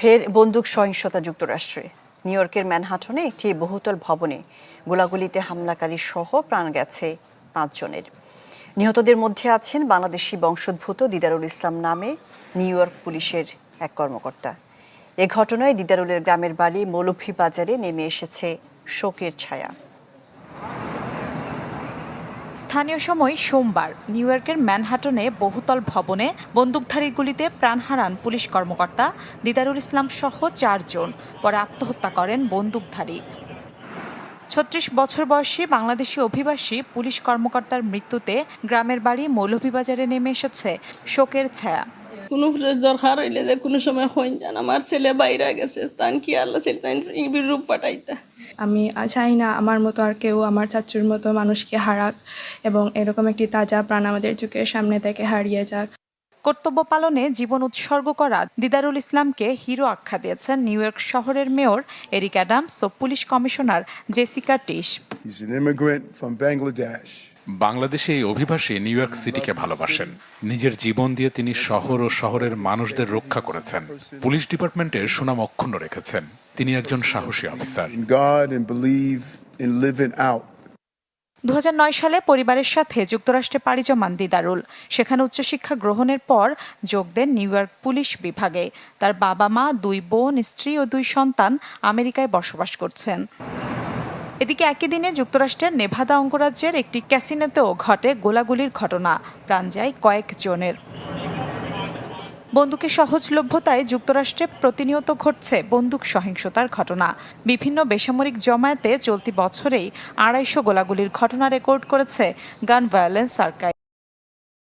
ফের বন্দুক সহিংসতা যুক্তরাষ্ট্রে। নিউ ইয়র্কের ম্যানহাটনে একটি বহুতল ভবনে গোলাগুলিতে হামলাকারী সহ প্রাণ গেছে পাঁচজনের। নিহতদের মধ্যে আছেন বাংলাদেশি বংশোদ্ভূত দিদারুল ইসলাম নামে নিউ ইয়র্ক পুলিশের এক কর্মকর্তা। এ ঘটনায় দিদারুলের গ্রামের বাড়ি মৌলভী বাজারে নেমে এসেছে শোকের ছায়া। স্থানীয় সময় সোমবার নিউ ইয়র্কের ম্যানহাটনে বহুতল ভবনে বন্দুকধারীর গুলিতে প্রাণ হারান পুলিশ কর্মকর্তা দিদারুল ইসলাম সহ চারজন। পরে আত্মহত্যা করেন বন্দুকধারী। ছত্রিশ বছর বয়সী বাংলাদেশি অভিবাসী পুলিশ কর্মকর্তার মৃত্যুতে গ্রামের বাড়ি মৌলভীবাজারে নেমে এসেছে শোকের ছায়া। কোনো দরকার হইলে যে কোনো সময় হইন যান। আমার ছেলে বাইরে গেছে। তান কি আল্লাহ ছেলে তাই রূপ পাঠাইতা। আমি চাই না আমার মতো আর কেউ আমার চাচুর মতো মানুষকে হারাক এবং এরকম একটি তাজা প্রাণ আমাদের চোখের সামনে থেকে হারিয়ে যাক। কর্তব্য পালনে জীবন উৎসর্গ করা দিদারুল ইসলামকে হিরো আখ্যা দিয়েছেন নিউ ইয়র্ক শহরের মেয়র এরিক অ্যাডামস ও পুলিশ কমিশনার জেসিকা টিস বাংলাদেশে এই অভিবাসী নিউ ইয়র্ক সিটিকে ভালোবাসেন। নিজের জীবন দিয়ে তিনি শহর ও শহরের মানুষদের রক্ষা করেছেন। পুলিশ ডিপার্টমেন্টের সুনাম অক্ষুণ্ণ রেখেছেন। তিনি একজন সাহসী অফিসার। দু হাজার নয় সালে পরিবারের সাথে যুক্তরাষ্ট্রে পাড়ি জমান দিদারুল। সেখানে উচ্চশিক্ষা গ্রহণের পর যোগ দেন নিউ ইয়র্ক পুলিশ বিভাগে। তার বাবা মা, দুই বোন, স্ত্রী ও দুই সন্তান আমেরিকায় বসবাস করছেন। এদিকে একই দিনে যুক্তরাষ্ট্রের নেভাদা অঙ্গরাজ্যের একটি ক্যাসিনোতেও ঘটে গোলাগুলির ঘটনা। প্রাণ যায় কয়েকজনের। বন্দুকের সহজলভ্যতায় যুক্তরাষ্ট্রে প্রতিনিয়ত ঘটছে বন্দুক সহিংসতার ঘটনা। বিভিন্ন বেসামরিক জমায়েতে চলতি বছরেই আড়াইশো গোলাগুলির ঘটনা রেকর্ড করেছে গান ভায়োলেন্স আর্কাইভ